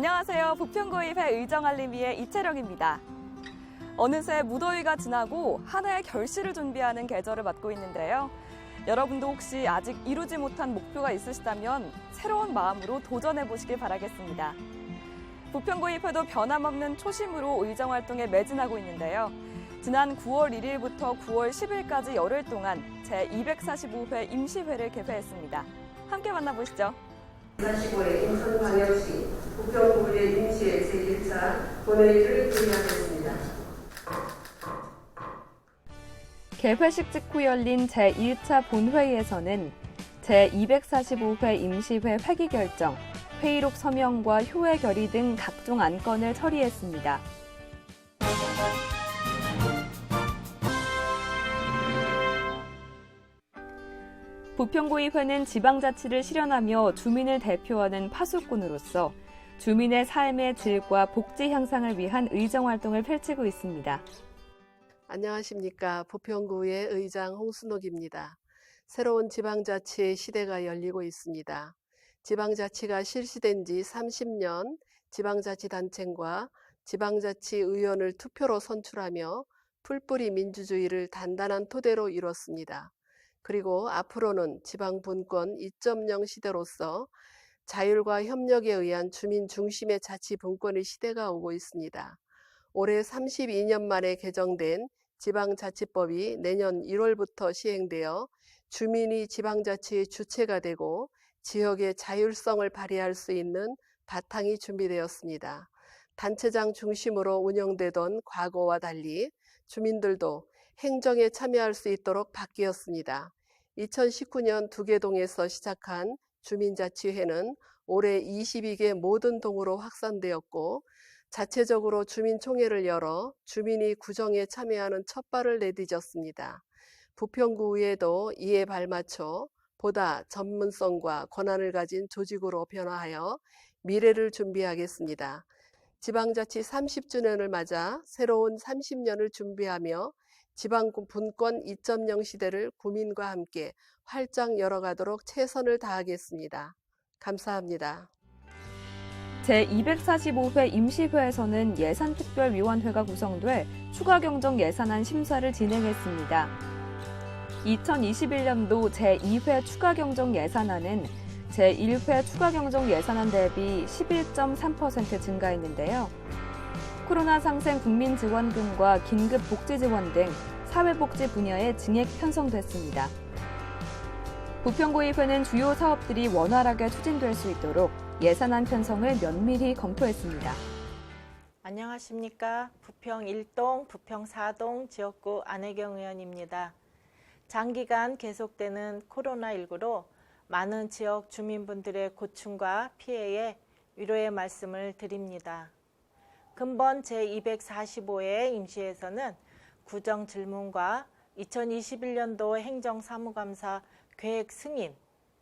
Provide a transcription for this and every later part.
안녕하세요. 부평구의회 의정알림위의 이채령입니다. 어느새 무더위가 지나고 하나의 결실을 준비하는 계절을 맞고 있는데요. 여러분도 혹시 아직 이루지 못한 목표가 있으시다면 새로운 마음으로 도전해 보시길 바라겠습니다. 부평구의회도 변함없는 초심으로 의정 활동에 매진하고 있는데요. 지난 9월 1일부터 9월 10일까지 열흘 동안 제245회 임시회를 개회했습니다. 함께 만나보시죠. 45회 인천광역시 부평구의 임시회 제1차 본회의를 개의하겠습니다. 개회식 직후 열린 제1차 본회의에서는 제245회 임시회 회기 결정, 회의록 서명과 효의 결의 등 각종 안건을 처리했습니다. 부평구의회는 지방자치를 실현하며 주민을 대표하는 파수꾼으로서 주민의 삶의 질과 복지 향상을 위한 의정 활동을 펼치고 있습니다. 안녕하십니까. 부평구의 의장 홍순옥입니다. 새로운 지방자치의 시대가 열리고 있습니다. 지방자치가 실시된 지 30년 지방자치단체과 지방자치의원을 투표로 선출하며 풀뿌리 민주주의를 단단한 토대로 이뤘습니다. 그리고 앞으로는 지방분권 2.0 시대로서 자율과 협력에 의한 주민 중심의 자치 분권의 시대가 오고 있습니다. 올해 32년 만에 개정된 지방자치법이 내년 1월부터 시행되어 주민이 지방자치의 주체가 되고 지역의 자율성을 발휘할 수 있는 바탕이 준비되었습니다. 단체장 중심으로 운영되던 과거와 달리 주민들도 행정에 참여할 수 있도록 바뀌었습니다. 2019년 두개동에서 시작한 주민자치회는 올해 22개 모든 동으로 확산되었고 자체적으로 주민총회를 열어 주민이 구정에 참여하는 첫 발을 내디뎠습니다. 부평구의회도 이에 발맞춰 보다 전문성과 권한을 가진 조직으로 변화하여 미래를 준비하겠습니다. 지방자치 30주년을 맞아 새로운 30년을 준비하며 지방군 분권 2.0 시대를 구민과 함께 활짝 열어가도록 최선을 다하겠습니다. 감사합니다. 제245회 임시회에서는 예산특별위원회가 구성돼 추가 경정 예산안 심사를 진행했습니다. 2021년도 제2회 추가 경정 예산안은 제1회 추가 경정 예산안 대비 11.3% 증가했는데요. 코로나 상생 국민지원금과 긴급복지지원 등 사회복지 분야에 증액 편성됐습니다. 부평구의회는 주요 사업들이 원활하게 추진될 수 있도록 예산안 편성을 면밀히 검토했습니다. 안녕하십니까. 부평 1동, 부평 4동 지역구 안혜경 의원입니다. 장기간 계속되는 코로나19로 많은 지역 주민분들의 고충과 피해에 위로의 말씀을 드립니다. 근본 제245회 임시에서는 구정 질문과 2021년도 행정사무감사 계획 승인,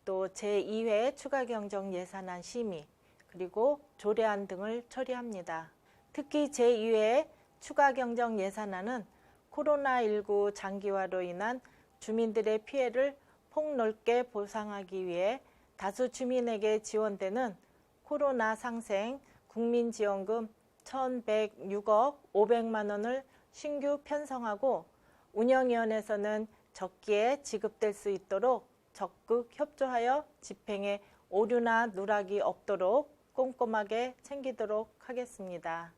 또 제2회 추가 경정 예산안 심의, 그리고 조례안 등을 처리합니다. 특히 제2회 추가 경정 예산안은 코로나19 장기화로 인한 주민들의 피해를 폭넓게 보상하기 위해 다수 주민에게 지원되는 코로나 상생 국민지원금 1,106억 500만 원을 신규 편성하고 운영위원회에서는 적기에 지급될 수 있도록 적극 협조하여 집행에 오류나 누락이 없도록 꼼꼼하게 챙기도록 하겠습니다.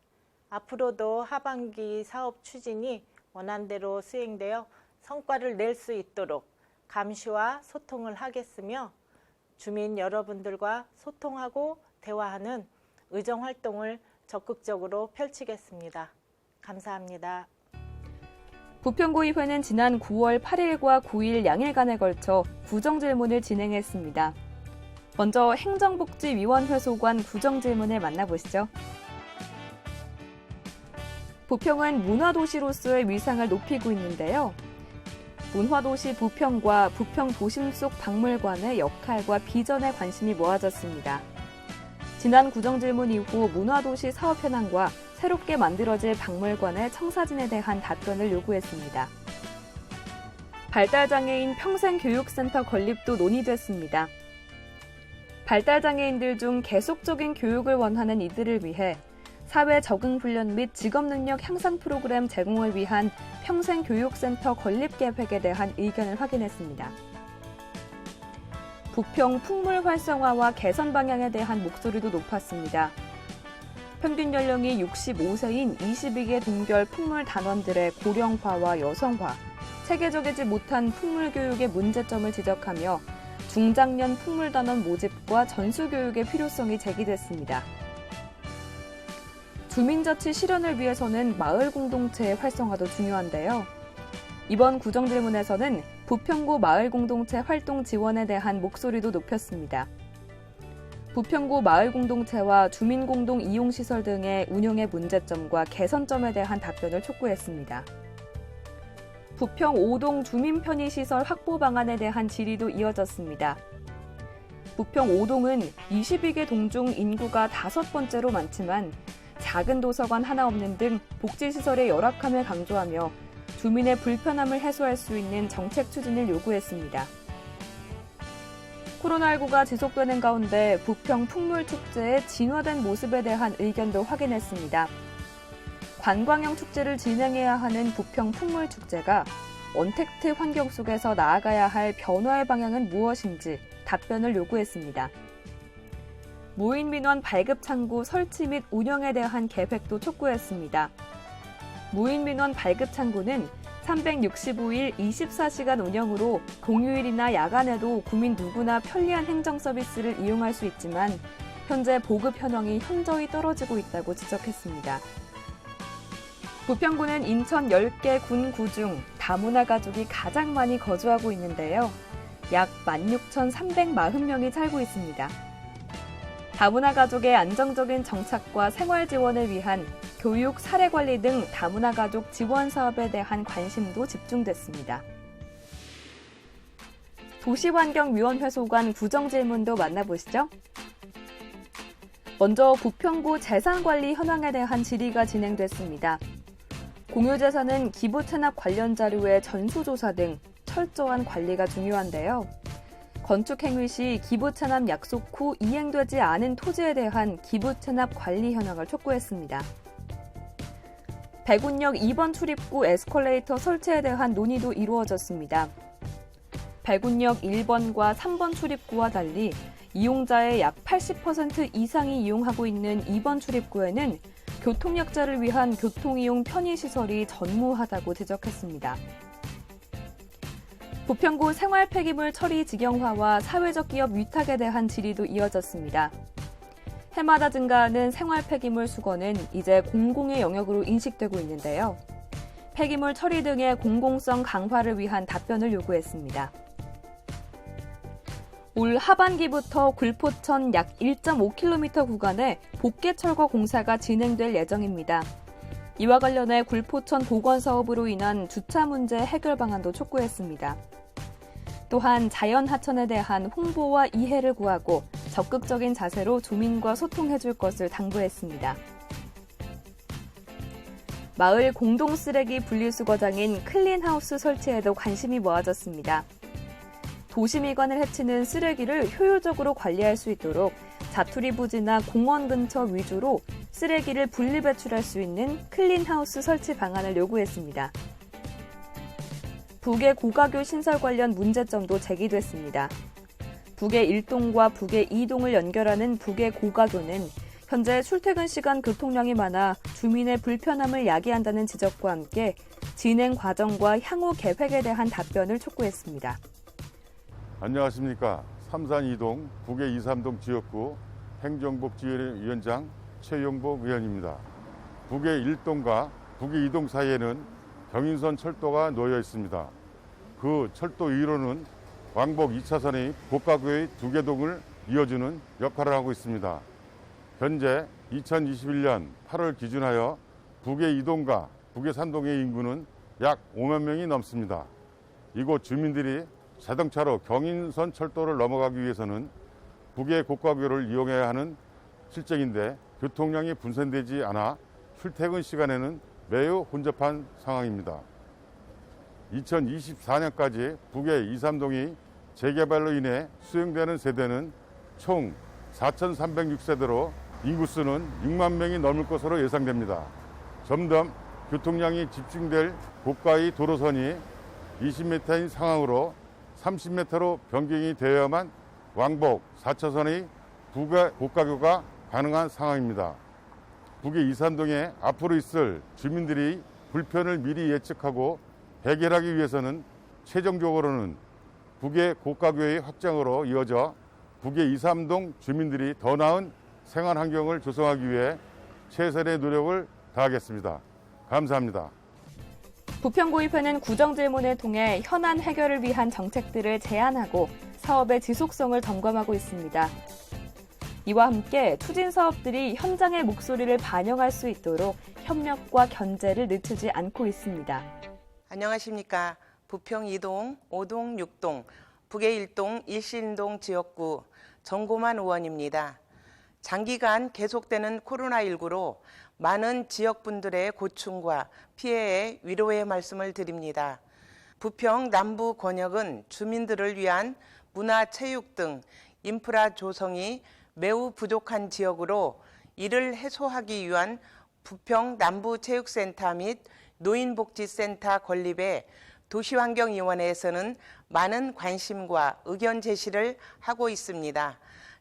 앞으로도 하반기 사업 추진이 원안대로 수행되어 성과를 낼 수 있도록 감시와 소통을 하겠으며 주민 여러분들과 소통하고 대화하는 의정 활동을 적극적으로 펼치겠습니다. 감사합니다. 부평구의회는 지난 9월 8일과 9일 양일간에 걸쳐 구정질문을 진행했습니다. 먼저 행정복지위원회 소관 구정질문을 만나보시죠. 부평은 문화도시로서의 위상을 높이고 있는데요. 문화도시 부평과 부평 도심 속 박물관의 역할과 비전에 관심이 모아졌습니다. 지난 구정질문 이후 문화도시 사업 현황과 새롭게 만들어질 박물관의 청사진에 대한 답변을 요구했습니다. 발달장애인 평생교육센터 건립도 논의됐습니다. 발달장애인들 중 계속적인 교육을 원하는 이들을 위해 사회 적응 훈련 및 직업 능력 향상 프로그램 제공을 위한 평생교육센터 건립 계획에 대한 의견을 확인했습니다. 부평 풍물 활성화와 개선 방향에 대한 목소리도 높았습니다. 평균 연령이 65세인 22개 동별 풍물 단원들의 고령화와 여성화, 체계적이지 못한 풍물 교육의 문제점을 지적하며 중장년 풍물 단원 모집과 전수 교육의 필요성이 제기됐습니다. 주민자치 실현을 위해서는 마을 공동체의 활성화도 중요한데요. 이번 구정질문에서는 부평구 마을 공동체 활동 지원에 대한 목소리도 높였습니다. 부평구 마을 공동체와 주민 공동 이용 시설 등의 운영의 문제점과 개선점에 대한 답변을 촉구했습니다. 부평 5동 주민 편의 시설 확보 방안에 대한 질의도 이어졌습니다. 부평 5동은 22개 동 중 인구가 다섯 번째로 많지만 작은 도서관 하나 없는 등 복지시설의 열악함을 강조하며 주민의 불편함을 해소할 수 있는 정책 추진을 요구했습니다. 코로나19가 지속되는 가운데 부평 풍물축제의 진화된 모습에 대한 의견도 확인했습니다. 관광형 축제를 진행해야 하는 부평 풍물축제가 언택트 환경 속에서 나아가야 할 변화의 방향은 무엇인지 답변을 요구했습니다. 무인 민원 발급 창구 설치 및 운영에 대한 계획도 촉구했습니다. 무인민원 발급 창구는 365일 24시간 운영으로 공휴일이나 야간에도 국민 누구나 편리한 행정 서비스를 이용할 수 있지만 현재 보급 현황이 현저히 떨어지고 있다고 지적했습니다. 부평구는 인천 10개 군구 중 다문화 가족이 가장 많이 거주하고 있는데요. 약 16,340명이 살고 있습니다. 다문화 가족의 안정적인 정착과 생활 지원을 위한 교육, 사례 관리 등 다문화 가족 지원 사업에 대한 관심도 집중됐습니다. 도시환경위원회 소관 구정질문도 만나보시죠. 먼저 부평구 재산관리 현황에 대한 질의가 진행됐습니다. 공유재산은 기부채납 관련 자료의 전수조사 등 철저한 관리가 중요한데요. 건축행위 시 기부채납 약속 후 이행되지 않은 토지에 대한 기부채납 관리 현황을 촉구했습니다. 백운역 2번 출입구 에스컬레이터 설치에 대한 논의도 이루어졌습니다. 백운역 1번과 3번 출입구와 달리 이용자의 약 80% 이상이 이용하고 있는 2번 출입구에는 교통약자를 위한 교통이용 편의시설이 전무하다고 지적했습니다. 부평구 생활 폐기물 처리 직영화와 사회적 기업 위탁에 대한 질의도 이어졌습니다. 해마다 증가하는 생활 폐기물 수거는 이제 공공의 영역으로 인식되고 있는데요. 폐기물 처리 등의 공공성 강화를 위한 답변을 요구했습니다. 올 하반기부터 굴포천 약 1.5km 구간에 복개 철거 공사가 진행될 예정입니다. 이와 관련해 굴포천 복원 사업으로 인한 주차 문제 해결 방안도 촉구했습니다. 또한 자연 하천에 대한 홍보와 이해를 구하고 적극적인 자세로 주민과 소통해 줄 것을 당부했습니다. 마을 공동 쓰레기 분리수거장인 클린하우스 설치에도 관심이 모아졌습니다. 도시미관을 해치는 쓰레기를 효율적으로 관리할 수 있도록 자투리 부지나 공원 근처 위주로 쓰레기를 분리 배출할 수 있는 클린하우스 설치 방안을 요구했습니다. 북의 고가교 신설 관련 문제점도 제기됐습니다. 북의 1동과 북의 2동을 연결하는 북의 고가교는 현재 출퇴근 시간 교통량이 많아 주민의 불편함을 야기한다는 지적과 함께 진행 과정과 향후 계획에 대한 답변을 촉구했습니다. 안녕하십니까. 삼산 2동 북의 2, 3동 지역구 행정복지위원장 최용복 의원입니다. 북의 1동과 북의 2동 사이에는 경인선 철도가 놓여 있습니다. 그 철도 위로는 왕복 2차선의 고가구의 두 개 동을 이어주는 역할을 하고 있습니다. 현재 2021년 8월 기준하여 북의 2동과 북의 3동의 인구는 약 5만 명이 넘습니다. 이곳 주민들이 자동차로 경인선 철도를 넘어가기 위해서는 북의 고가교를 이용해야 하는 실정인데 교통량이 분산되지 않아 출퇴근 시간에는 매우 혼잡한 상황입니다. 2024년까지 북의 2, 3동이 재개발로 인해 수용되는 세대는 총 4,306세대로 인구수는 6만 명이 넘을 것으로 예상됩니다. 점점 교통량이 집중될 고가의 도로선이 20m인 상황으로 30m로 변경이 되어야만 왕복 4차선의 부가 고가교가 가능한 상황입니다. 북의 이산동에 앞으로 있을 주민들이 불편을 미리 예측하고 해결하기 위해서는 최종적으로는 북의 고가교의 확장으로 이어져 북의 이삼동 주민들이 더 나은 생활 환경을 조성하기 위해 최선의 노력을 다하겠습니다. 감사합니다. 부평구의회는 구정질문을 통해 현안 해결을 위한 정책들을 제안하고 사업의 지속성을 점검하고 있습니다. 이와 함께 추진 사업들이 현장의 목소리를 반영할 수 있도록 협력과 견제를 늦추지 않고 있습니다. 안녕하십니까. 부평 2동, 5동, 6동, 북의 1동, 일신동 지역구 정고만 의원입니다. 장기간 계속되는 코로나19로 많은 지역분들의 고충과 피해에 위로의 말씀을 드립니다. 부평 남부 권역은 주민들을 위한 문화, 체육 등 인프라 조성이 매우 부족한 지역으로 이를 해소하기 위한 부평 남부체육센터 및 노인복지센터 건립에 도시환경위원회에서는 많은 관심과 의견 제시를 하고 있습니다.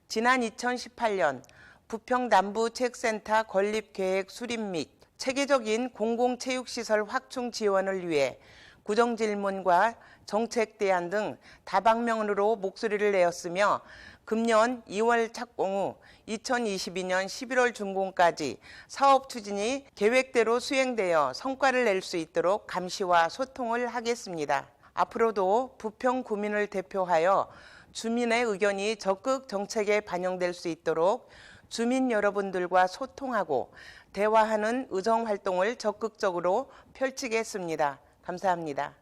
지난 2018년 부평 남부체육센터 건립 계획 수립 및 체계적인 공공체육시설 확충 지원을 위해 구정질문과 정책 대안 등 다방면으로 목소리를 내었으며 금년 2월 착공 후 2022년 11월 준공까지 사업 추진이 계획대로 수행되어 성과를 낼 수 있도록 감시와 소통을 하겠습니다. 앞으로도 부평 구민을 대표하여 주민의 의견이 적극 정책에 반영될 수 있도록 주민 여러분들과 소통하고 대화하는 의정 활동을 적극적으로 펼치겠습니다. 감사합니다.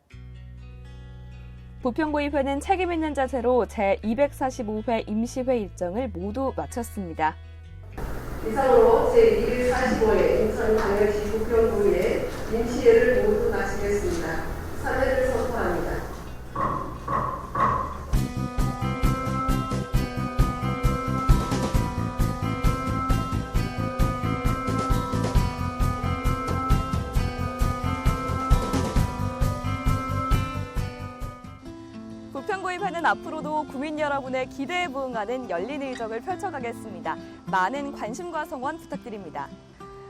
부평구의회는 책임있는 자세로 제245회 임시회 일정을 모두 마쳤습니다. 이상으로 제245회 인천광역시 부평구의 임시회를 모두 마치겠습니다. 사례를 앞으로도 구민 여러분의 기대에 부응하는 열린 의정을 펼쳐가겠습니다. 많은 관심과 성원 부탁드립니다.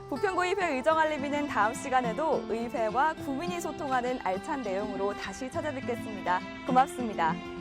부평구의회 의정알림이는 다음 시간에도 의회와 구민이 소통하는 알찬 내용으로 다시 찾아뵙겠습니다. 고맙습니다.